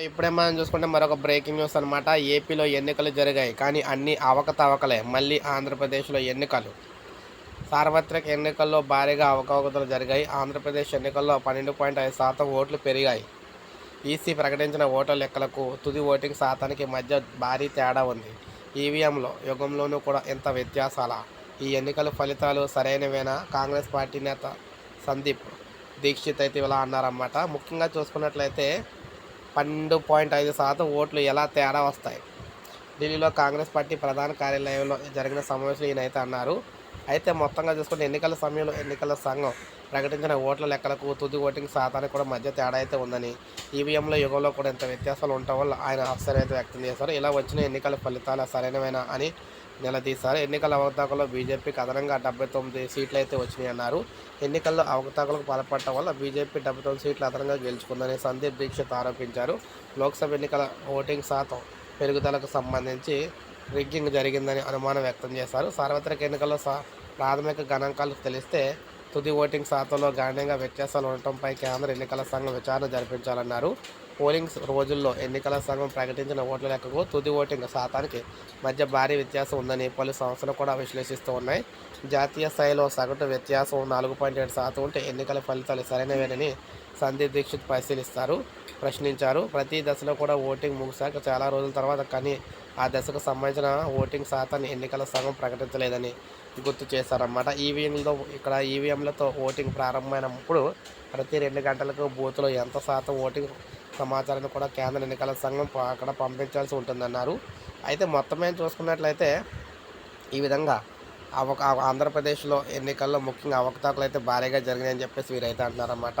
ఇప్పుడే మనం చూసుకుంటే మరొక బ్రేకింగ్ న్యూస్ అనమాట ఏపీలో ఎన్నికలు జరిగాయి. కానీ అన్ని అవకతవకలే. మళ్ళీ ఆంధ్రప్రదేశ్లో ఎన్నికలు. సార్వత్రిక ఎన్నికల్లో భారీగా అవకతవకలు జరిగాయి. ఆంధ్రప్రదేశ్ ఎన్నికల్లో పన్నెండు పాయింట్ ఐదు శాతం ఓట్లు పెరిగాయి. ఈసీ ప్రకటించిన ఓట్ల లెక్కలకు తుది ఓటింగ్ శాతానికి మధ్య భారీ తేడా ఉంది. ఈవీఎంలో యుగంలోనూ కూడా ఇంత వ్యత్యాసాల? ఈ ఎన్నికల ఫలితాలు సరైనవేనా? కాంగ్రెస్ పార్టీ నేత సందీప్ దీక్షిత్ అయితే ఇలా అన్నారన్నమాట. ముఖ్యంగా చూసుకున్నట్లయితే పన్నెండు పాయింట్ ఐదు శాతం ఓట్లు ఎలా తేడా వస్తాయి? ఢిల్లీలో కాంగ్రెస్ పార్టీ ప్రధాన కార్యాలయంలో జరిగిన సమావేశంలో ఈయన అయితే అన్నారు. అయితే మొత్తంగా చూసుకుంటే ఎన్నికల సమయంలో ఎన్నికల సంఘం ప్రకటించిన ఓట్ల లెక్కలకు తుది ఓటింగ్ శాతానికి కూడా మధ్య తేడా అయితే ఉందని ఈవీఎంల యుగంలో కూడా ఇంత వ్యత్యాసాలు ఉండటం వల్ల ఆయన ఆశ్చర్యం అయితే వ్యక్తం చేశారు. ఇలా వచ్చిన ఎన్నికల ఫలితాలు సరైనవేనా అని నిలదీశారు. ఎన్నికల అవకతవకలో బీజేపీకి అదనంగా డెబ్బై తొమ్మిది సీట్లు అయితే వచ్చినాయి అన్నారు ఎన్నికల్లో అవకతవకలకు పాల్పడటం వల్ల బీజేపీ డెబ్బై తొమ్మిది సీట్లు అదనంగా గెలుచుకుందని సందీప్ దీక్షిత్ ఆరోపించారు. లోక్సభ ఎన్నికల ఓటింగ్ శాతం పెరుగుదలకు సంబంధించి రిగ్గింగ్ జరిగిందని అనుమానం వ్యక్తం చేశారు. సార్వత్రిక ఎన్నికల్లో సా ప్రాథమిక గణాంకాలు తెలిస్తే తుది ఓటింగ్ శాతంలో గణనీయంగా వ్యత్యాసాలు ఉండటంపై కేంద్ర ఎన్నికల సంఘం విచారణ జరిపించాలన్నారు. పోలింగ్ రోజుల్లో ఎన్నికల సంఘం ప్రకటించిన ఓట్ల లెక్కకు తుది ఓటింగ్ శాతానికి మధ్య భారీ వ్యత్యాసం ఉందని పలు సంస్థలు కూడా విశ్లేషిస్తూ ఉన్నాయి. జాతీయ స్థాయిలో సగటు వ్యత్యాసం నాలుగు పాయింట్ ఏడు శాతం ఉంటే ఎన్నికల ఫలితాలు సరైనవేనని సందీప్ దీక్షిత్ పరిశీలిస్తారు ప్రశ్నించారు. ప్రతి దశలో కూడా ఓటింగ్ ముగిశాక చాలా రోజుల తర్వాత కానీ ఆ దశకు సంబంధించిన ఓటింగ్ శాతాన్ని ఎన్నికల సంఘం ప్రకటించలేదని గుర్తు చేశారన్నమాట. ఈవీఎంలతో ఇక్కడ ఈవీఎంలతో ఓటింగ్ ప్రారంభమైనప్పుడు ప్రతి రెండు గంటలకు బూత్లో ఎంత శాతం ఓటింగ్ సమాచారాన్ని కూడా కేంద్ర ఎన్నికల సంఘం అక్కడ పంపించాల్సి ఉంటుందన్నారు. అయితే మొత్తం మీద చూసుకున్నట్లయితే ఈ విధంగా అవక ఆంధ్రప్రదేశ్లో ఎన్నికల్లో ముఖ్యంగా అవకతవకలు అయితే భారీగా జరిగినాయని చెప్పేసి వీరైతే అంటున్నారన్నమాట.